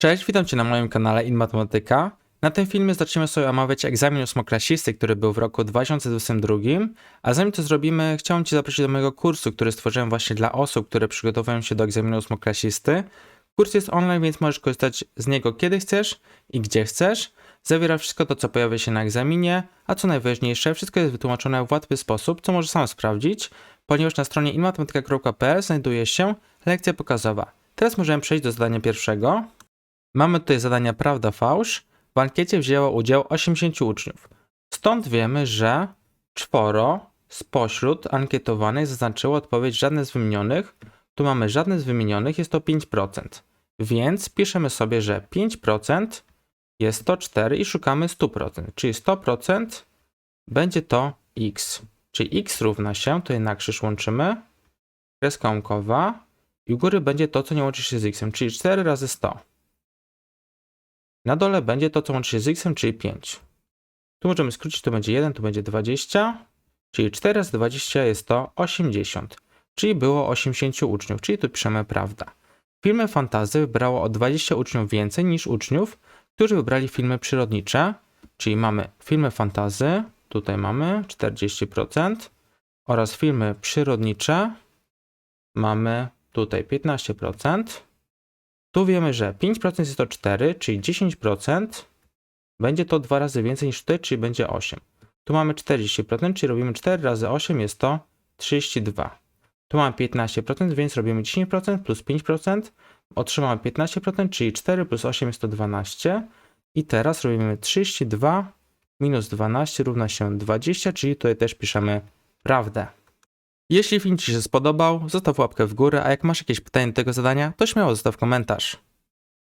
Cześć, witam Cię na moim kanale InMatematyka. Na tym filmie zaczniemy sobie omawiać egzamin ósmoklasisty, który był w roku 2022, a zanim to zrobimy, chciałem Cię zaprosić do mojego kursu, który stworzyłem właśnie dla osób, które przygotowują się do egzaminu ósmoklasisty. Kurs jest online, więc możesz korzystać z niego kiedy chcesz i gdzie chcesz. Zawiera wszystko to, co pojawia się na egzaminie, a co najważniejsze, wszystko jest wytłumaczone w łatwy sposób, co możesz sam sprawdzić, ponieważ na stronie inmatematyka.pl znajduje się lekcja pokazowa. Teraz możemy przejść do zadania pierwszego. Mamy tutaj zadania prawda, fałsz. W ankiecie wzięło udział 80 uczniów. Stąd wiemy, że czworo spośród ankietowanych zaznaczyło odpowiedź żadne z wymienionych. Tu mamy żadne z wymienionych, jest to 5%. Więc piszemy sobie, że 5% jest to 4 i szukamy 100%, czyli 100% będzie to x. Czyli x równa się, to na krzyż łączymy, kreska łamkowa i u góry będzie to, co nie łączy się z x, czyli 4 razy 100. Na dole będzie to, co łączy się z x, czyli 5. Tu możemy skrócić, to będzie 1, tu będzie 20, czyli 4 razy 20 jest to 80, czyli było 80 uczniów, czyli tu piszemy prawda. Filmy fantazy wybrało o 20 uczniów więcej niż uczniów, którzy wybrali filmy przyrodnicze, czyli mamy filmy fantazy, tutaj mamy 40%, oraz filmy przyrodnicze mamy tutaj 15%. Tu wiemy, że 5% jest to 4, czyli 10% będzie to dwa razy więcej niż tutaj, czyli będzie 8. Tu mamy 40%, czyli robimy 4 razy 8 jest to 32. Tu mamy 15%, więc robimy 10% plus 5. Otrzymamy 15%, czyli 4 plus 8 jest to 12. I teraz robimy 32 minus 12 równa się 20, czyli tutaj też piszemy prawdę. Jeśli film Ci się spodobał, zostaw łapkę w górę, a jak masz jakieś pytanie do tego zadania, to śmiało zostaw komentarz.